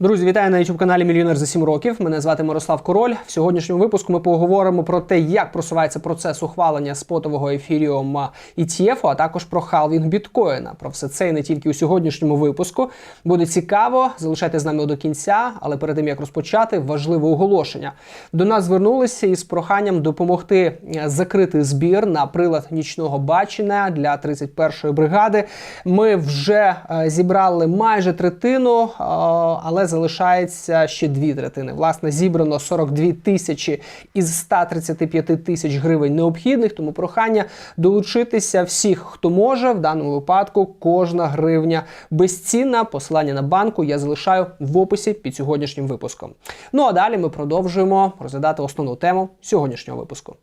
Друзі, вітаю на youtube каналі Мільйонер за 7 років. Мене звати Мирослав Король. В сьогоднішньому випуску ми поговоримо про те, як просувається процес ухвалення спотового ефіріум ETF, а також про халвінг біткоїна. Про все це і не тільки у сьогоднішньому випуску. Буде цікаво, залишайте з нами до кінця, але перед тим як розпочати, важливе оголошення. До нас звернулися із проханням допомогти закрити збір на прилад нічного бачення для 31-ї бригади. Ми вже е, зібрали майже третину, е, залишається ще дві третини. Власне, зібрано 42 тисячі із 135 тисяч гривень необхідних. Тому прохання долучитися всіх, хто може. В даному випадку кожна гривня безцінна. Посилання на банку я залишаю в описі під сьогоднішнім випуском. Ну а далі ми продовжуємо розглядати основну тему сьогоднішнього випуску.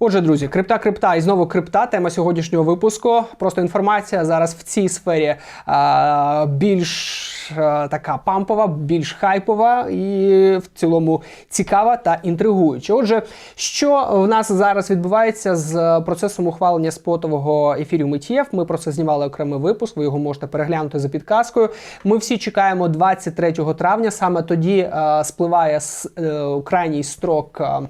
Отже, друзі, крипта, крипта і знову крипта. Тема сьогоднішнього випуску. Просто інформація зараз в цій сфері а, більш а, така пампова, більш хайпова і в цілому цікава та інтригуюча. Отже, що в нас зараз відбувається з процесом ухвалення спотового ефіріум ETF? Ми про це знімали окремий випуск. Ви його можете переглянути за підказкою. Ми всі чекаємо 23 травня. Саме тоді а, спливає с- е, крайній строк. а,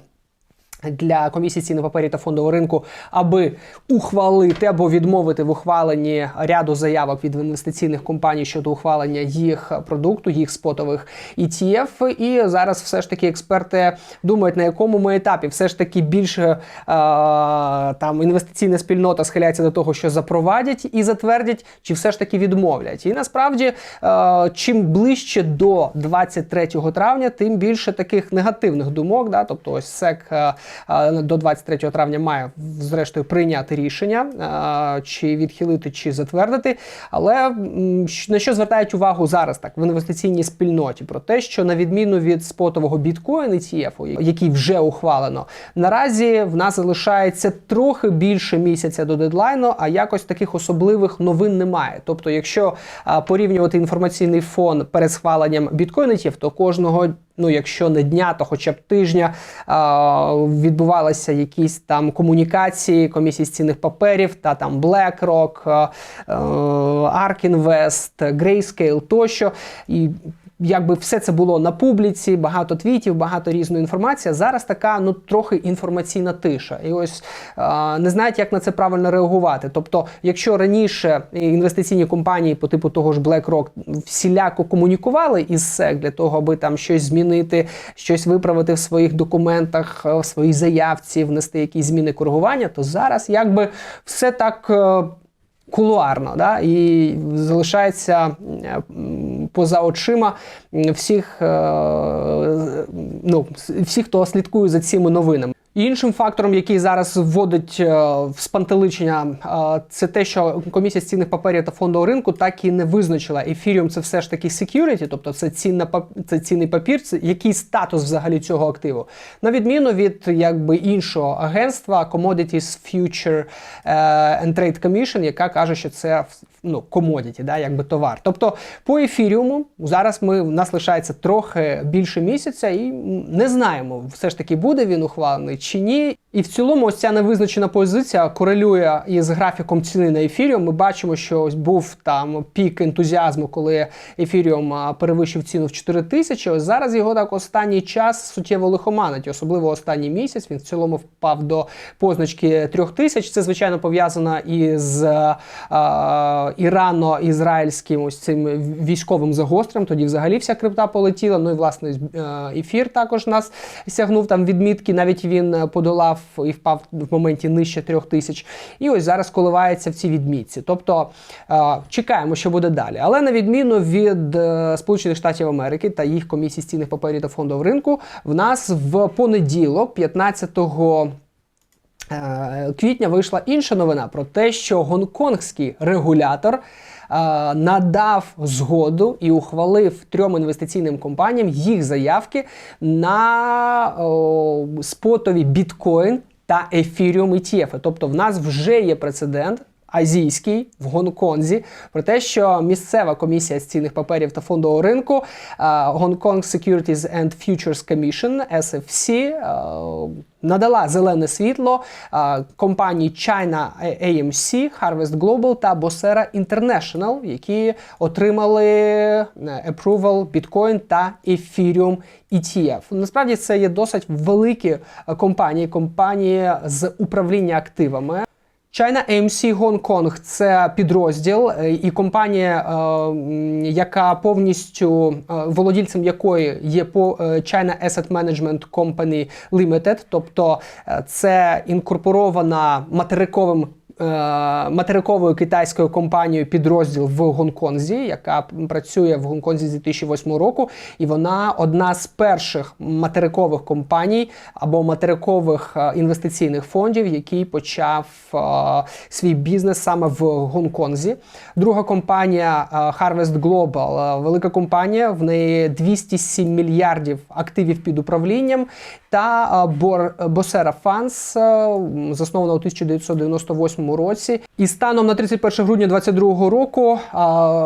для комісії цінних паперів та фондового ринку, аби ухвалити або відмовити в ухваленні ряду заявок від інвестиційних компаній щодо ухвалення їх продукту, їх спотових ETF. І зараз все ж таки експерти думають, на якому ми етапі все ж таки більше е, там інвестиційна спільнота схиляється до того, що запровадять і затвердять, чи все ж таки відмовлять. І насправді, е, чим ближче до 23 травня, тим більше таких негативних думок. Да? Тобто, ось СЕК е, до 23 травня має зрештою прийняти рішення, чи відхилити, чи затвердити. Але на що звертають увагу зараз так в інвестиційній спільноті? Про те, що на відміну від спотового біткоін ETF, який вже ухвалено, наразі в нас залишається трохи більше місяця до дедлайну, а якось таких особливих новин немає. Тобто, якщо порівнювати інформаційний фон перед схваленням біткоін ETF, то кожного ну, якщо не дня, то хоча б тижня а, відбувалися якісь там комунікації комісії з цінних паперів та там BlackRock, а, е, ARK Invest, Grayscale тощо. І Якби все це було на публіці, багато твітів, багато різної інформації. Зараз така ну трохи інформаційна тиша. І ось а, не знають, як на це правильно реагувати. Тобто, якщо раніше інвестиційні компанії по типу того ж BlackRock всіляко комунікували із SEC для того, аби там щось змінити, щось виправити в своїх документах, е, в своїй заявці, внести якісь зміни коригування, то зараз якби все так. е, Кулуарно, да, і залишається е, поза очима всіх, е, ну, всіх, хто слідкує за цими новинами. Іншим фактором, який зараз вводить е, в спантеличення, е, це те, що комісія з цінних паперів та фондового ринку так і не визначила. Ефіріум це все ж таки security, тобто це цінна це цінний папір. Це який статус взагалі цього активу, на відміну від якби іншого агентства Commodities Future е, and Trade Commission, яка каже, що це ну, commodity, да, якби товар. Тобто по ефіріуму зараз ми в нас лишається трохи більше місяця, і не знаємо, все ж таки буде він ухвалений чи ні. І в цілому, ось ця невизначена позиція корелює із графіком ціни на ефіріум. Ми бачимо, що ось був там пік ентузіазму, коли ефіріум перевищив ціну в 4 тисячі. Ось зараз його так останній час суттєво лихоманить, особливо останній місяць. Він в цілому впав до позначки 3 тисяч. Це звичайно пов'язано із е, ірано-ізраїльським ось цим військовим загострем. Тоді взагалі вся крипта полетіла. Ну і власне е, ефір також нас сягнув там відмітки. Навіть він е, подолав і впав в моменті нижче трьох тисяч. І ось зараз коливається в цій відмітці. Тобто е, чекаємо, що буде далі. Але на відміну від е, Сполучених Штатів Америки та їх комісії з цінних паперів та фондового ринку, в нас в понеділок, 15 Е, квітня вийшла інша новина про те, що гонконгський регулятор надав згоду і ухвалив трьом інвестиційним компаніям їх заявки на о, спотові біткоін та ефіріум ETF. Тобто в нас вже є прецедент. Азійський в Гонконзі про те, що місцева комісія з цінних паперів та фондового ринку е, Kong Securities and Futures Commission SFC е, надала зелене світло е, компанії China AMC, Harvest Global та Bosera International, які отримали approval Bitcoin та Ethereum ETF. Насправді це є досить великі компанії, компанії з управління активами. China AMC Hong Kong – це підрозділ е, і компанія, е, яка повністю е, володільцем якої є по China Asset Management Company Limited, тобто це інкорпорована материковим материковою китайською компанією підрозділ в Гонконзі, яка працює в Гонконзі з 2008 року, і вона одна з перших материкових компаній або материкових е, інвестиційних фондів, який почав е, свій бізнес саме в Гонконзі. Друга компанія е, Harvest Global, е, велика компанія, в неї 207 мільярдів активів під управлінням. Та е, Босера Фанс заснована у 1998 році. І станом на 31 грудня 2022 року е,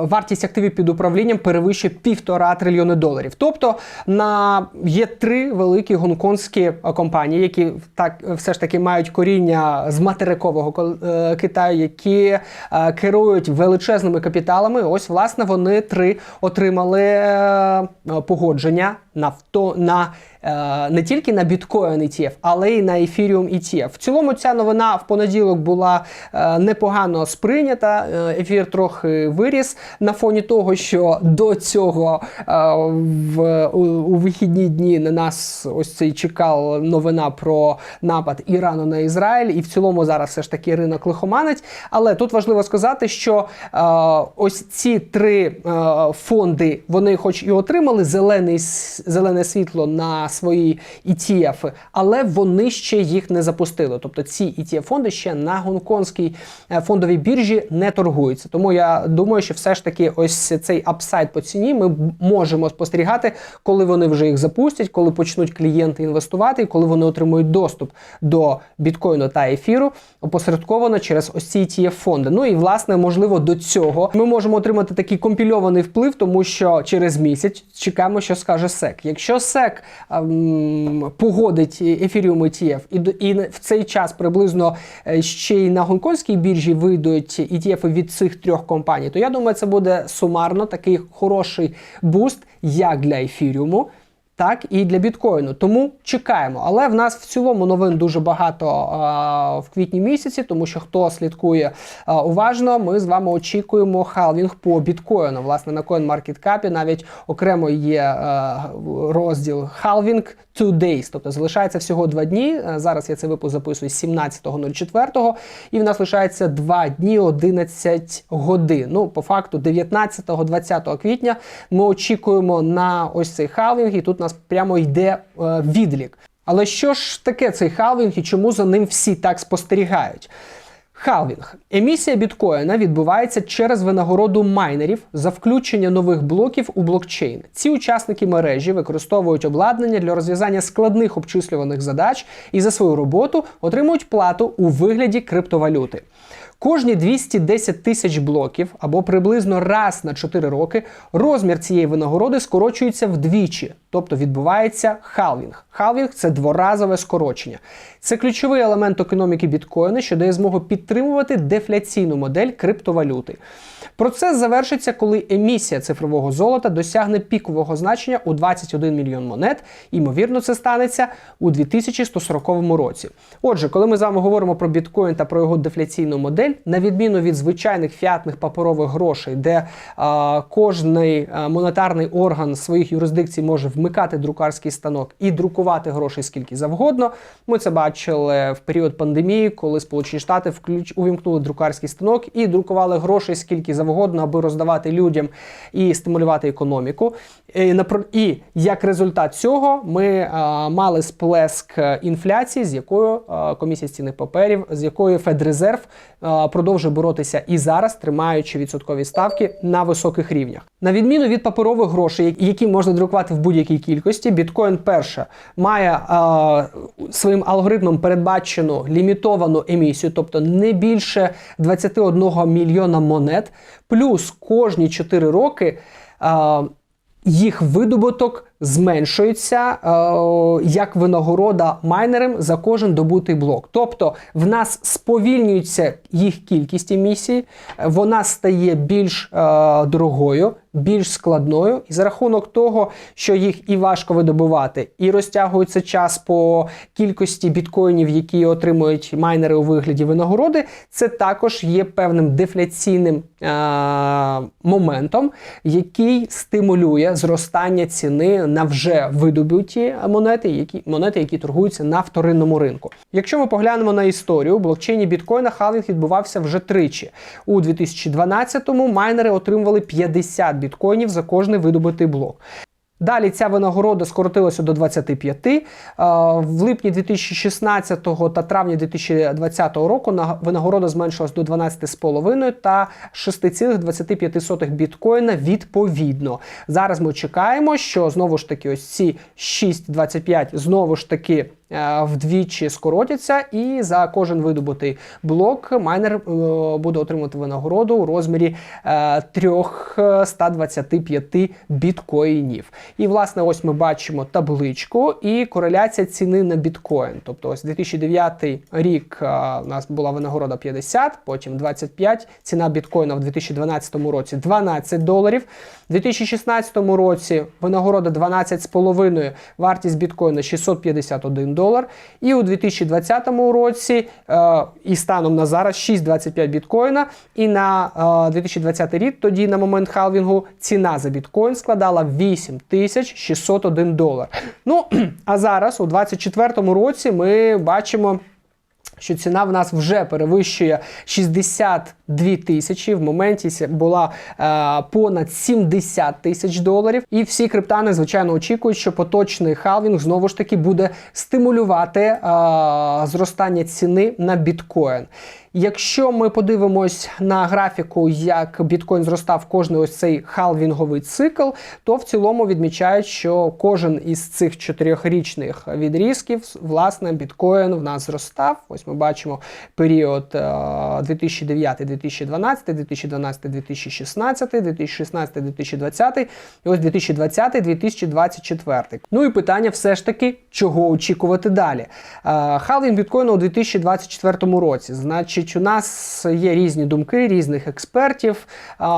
вартість активів під управлінням перевищує півтора трильйони доларів. Тобто на є три великі гонконгські компанії, які так все ж таки мають коріння з материкового е, Китаю, які е, керують величезними капіталами. Ось власне вони три отримали е, погодження на на е, не тільки на біткоін ETF, але й на Ethereum ETF. В цілому ця новина в понеділок була е, непогано сприйнята. Е, Ефір трохи виріс на фоні того, що до цього в у, у вихідні дні на нас ось цей чекала новина про напад Ірану на Ізраїль, і в цілому зараз все ж таки ринок лихоманить. Але тут важливо сказати, що ось ці три фонди, вони, хоч і отримали зелений зелене світло на свої ETF, але вони ще їх не запустили. Тобто ці ETF фонди ще на гонконгській е, фондовій біржі не торгуються. Тому я думаю, що все ж таки ось цей апсайд по ціні ми можемо спостерігати, коли вони вже їх запустять, коли почнуть клієнти інвестувати, і коли вони отримують доступ до біткоїну та ефіру опосередковано через ось ці ETF фонди. Ну і власне, можливо, до цього ми можемо отримати такий компільований вплив, тому що через місяць чекаємо, що скаже SEC. Якщо SEC ем, погодить ефіріум ETF, і, і в цей час приблизно е, ще й на гонконгській біржі вийдуть ETF від цих трьох компаній, то я думаю, це буде сумарно такий хороший буст як для ефіріуму, так і для біткоїну. Тому чекаємо. Але в нас в цілому новин дуже багато а, в квітні місяці, тому що хто слідкує а, уважно, ми з вами очікуємо халвінг по біткоїну. Власне, на CoinMarketCap навіть окремо є а, розділ халвінг days, тобто залишається всього два дні. Зараз я цей випуск записую 17.04, і в нас лишається 2 дні 11 годин. Ну, по факту, 19-20 квітня ми очікуємо на ось цей халвінг, і тут нас прямо йде е, відлік. Але що ж таке цей халвінг і чому за ним всі так спостерігають? Халвінг. Емісія біткоїна відбувається через винагороду майнерів за включення нових блоків у блокчейн. Ці учасники мережі використовують обладнання для розв'язання складних обчислюваних задач і за свою роботу отримують плату у вигляді криптовалюти. Кожні 210 тисяч блоків або приблизно раз на 4 роки розмір цієї винагороди скорочується вдвічі, тобто відбувається халвінг. Халвінг це дворазове скорочення. Це ключовий елемент економіки біткоїна, що дає змогу підтримувати дефляційну модель криптовалюти. Процес завершиться, коли емісія цифрового золота досягне пікового значення у 21 мільйон монет. Ймовірно, це станеться у 2140 році. Отже, коли ми з вами говоримо про біткоін та про його дефляційну модель, на відміну від звичайних фіатних паперових грошей, де е, кожний монетарний орган своїх юрисдикцій може вмикати друкарський станок і друкувати грошей скільки завгодно. Ми це бачили в період пандемії, коли Сполучені Штати включ увімкнули друкарський станок і друкували грошей скільки завгодно, аби роздавати людям і стимулювати економіку. І, як результат цього ми е, мали сплеск е, інфляції, з якою е, комісія з цінних паперів, з якою Федрезерв продовжує боротися і зараз, тримаючи відсоткові ставки на високих рівнях. На відміну від паперових грошей, які можна друкувати в будь-якій кількості, біткоін перше має своїм алгоритмом передбачену лімітовану емісію, тобто не більше 21 мільйона монет, плюс кожні 4 роки. Їх видобуток зменшується е, як винагорода майнерам за кожен добутий блок. Тобто в нас сповільнюється їх кількість емісій, вона стає більш е, дорогою, більш складною, і за рахунок того, що їх і важко видобувати, і розтягується час по кількості біткоїнів, які отримують майнери у вигляді винагороди, це також є певним дефляційним е, моментом, який стимулює зростання ціни на вже видобуті монети, які монети, які торгуються на вторинному ринку. Якщо ми поглянемо на історію, блокчейні біткоїна халвінг відбувався вже тричі. У 2012-му майнери отримували 50 біткоїнів за кожний видобутий блок. Далі ця винагорода скоротилася до 25. Е, В липні 2016 та травні 2020 року на- винагорода зменшилась до 12,5 та 6,25 біткоїна відповідно. Зараз ми чекаємо, що знову ж таки ось ці 6,25 знову ж таки вдвічі скоротяться, і за кожен видобутий блок майнер е, буде отримувати винагороду у розмірі е, 325 біткоїнів. І власне, ось ми бачимо табличку і кореляція ціни на біткоін. Тобто, ось 2009 рік е, у нас була винагорода 50, потім 25. Ціна біткоїна в 2012 році 12 доларів. У 2016 році винагорода 12,5, вартість біткоїна 651 долар. І у 2020 році е, і станом на зараз 6,25 біткоїна. І на е, 2020 рік, тоді на момент халвінгу, ціна за біткоін складала 8601 долар. Ну, а зараз, у 2024 році, ми бачимо що ціна в нас вже перевищує 62 тисячі. В моменті була е, понад 70 тисяч доларів. І всі криптани, звичайно, очікують, що поточний халвінг знову ж таки буде стимулювати е, зростання ціни на біткоін. Якщо ми подивимось на графіку, як біткоін зростав кожний ось цей халвінговий цикл, то в цілому відмічають, що кожен із цих чотирьохрічних відрізків, власне, біткоін в нас зростав. Ось ми бачимо період е, 2009-2012, 2012-2016, 2016-2020 і ось 2020-2024. Ну і питання все ж таки, чого очікувати далі. Е, Халвінг біткоїну у 2024 році. Значить, у нас є різні думки різних експертів.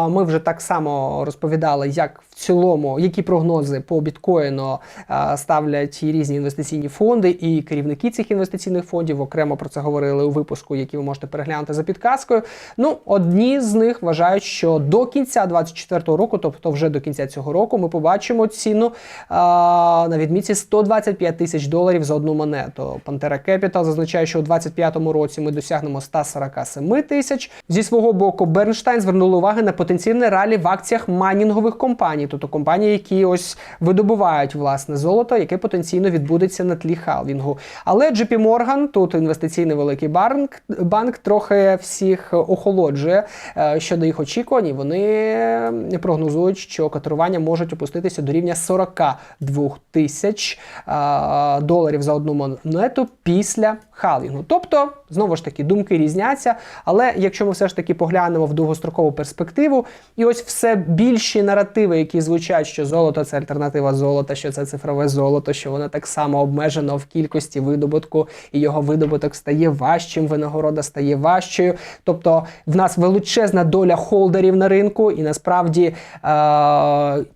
Ми вже так само розповідали, як цілому, які прогнози по біткоїну е, ставлять різні інвестиційні фонди, і керівники цих інвестиційних фондів. Окремо про це говорили у випуску, який ви можете переглянути за підказкою. Ну, одні з них вважають, що до кінця 2024 року, тобто вже до кінця цього року, ми побачимо ціну а, на відмітці 125 тисяч доларів за одну монету. Pantera Capital зазначає, що у 2025 році ми досягнемо 147 тисяч. Зі свого боку, Бернштайн звернули увагу на потенційне ралі в акціях майнінгових компаній, тобто компанії, які ось видобувають власне золото, яке потенційно відбудеться на тлі халвінгу. Але JP Morgan, тут інвестиційний великий банк, банк трохи всіх охолоджує е, щодо їх очікувань. Вони прогнозують, що котирування можуть опуститися до рівня 42 тисяч е, доларів за одну монету після халвінгу. Тобто, знову ж таки, думки різняться. Але якщо ми все ж таки поглянемо в довгострокову перспективу, і ось все більші наративи, які звучать, що золото це альтернатива золота, що це цифрове золото, що воно так само обмежено в кількості видобутку, і його видобуток стає важчим, винагорода стає важчою. Тобто в нас величезна доля холдерів на ринку, і насправді е-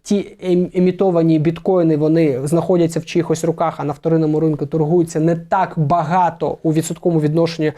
ті ем- емітовані біткоїни вони знаходяться в чиїхось руках, а на вторинному ринку торгуються не так багато у відсотковому відношенні, е-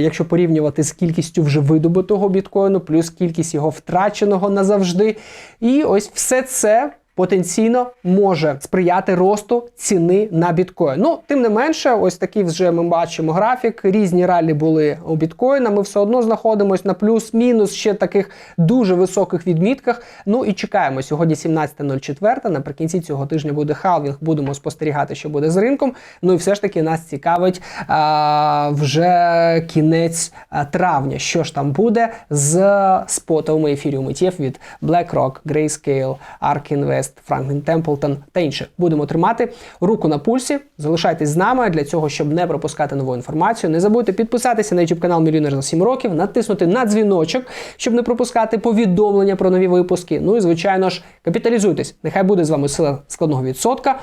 якщо порівнювати з кількістю вже видобутого біткоїну, плюс кількість його втраченого назавжди. І ось все це потенційно може сприяти росту ціни на біткоін. Ну, тим не менше, ось такий вже ми бачимо графік. Різні ралі були у біткоїна. Ми все одно знаходимося на плюс-мінус ще таких дуже високих відмітках. Ну і чекаємо. Сьогодні 17.04. Наприкінці цього тижня буде халвінг. Будемо спостерігати, що буде з ринком. Ну і все ж таки нас цікавить а, вже кінець травня. Що ж там буде з спотовими ефіріум ETF від BlackRock, Grayscale, ARK Invest, Franklin Templeton та інше. Будемо тримати руку на пульсі. Залишайтесь з нами для цього, щоб не пропускати нову інформацію. Не забудьте підписатися на YouTube канал Мільйонер за 7 років, натиснути на дзвіночок, щоб не пропускати повідомлення про нові випуски. Ну і звичайно ж, капіталізуйтесь. Нехай буде з вами сила складного відсотка.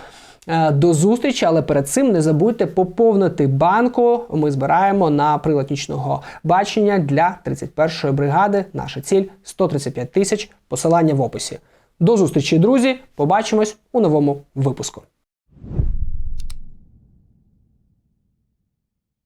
Е, До зустрічі, але перед цим не забудьте поповнити банку. Ми збираємо на прилад нічного бачення для 31-ї бригади. Наша ціль 135 тисяч. Посилання в описі. До зустрічі, друзі! Побачимось у новому випуску.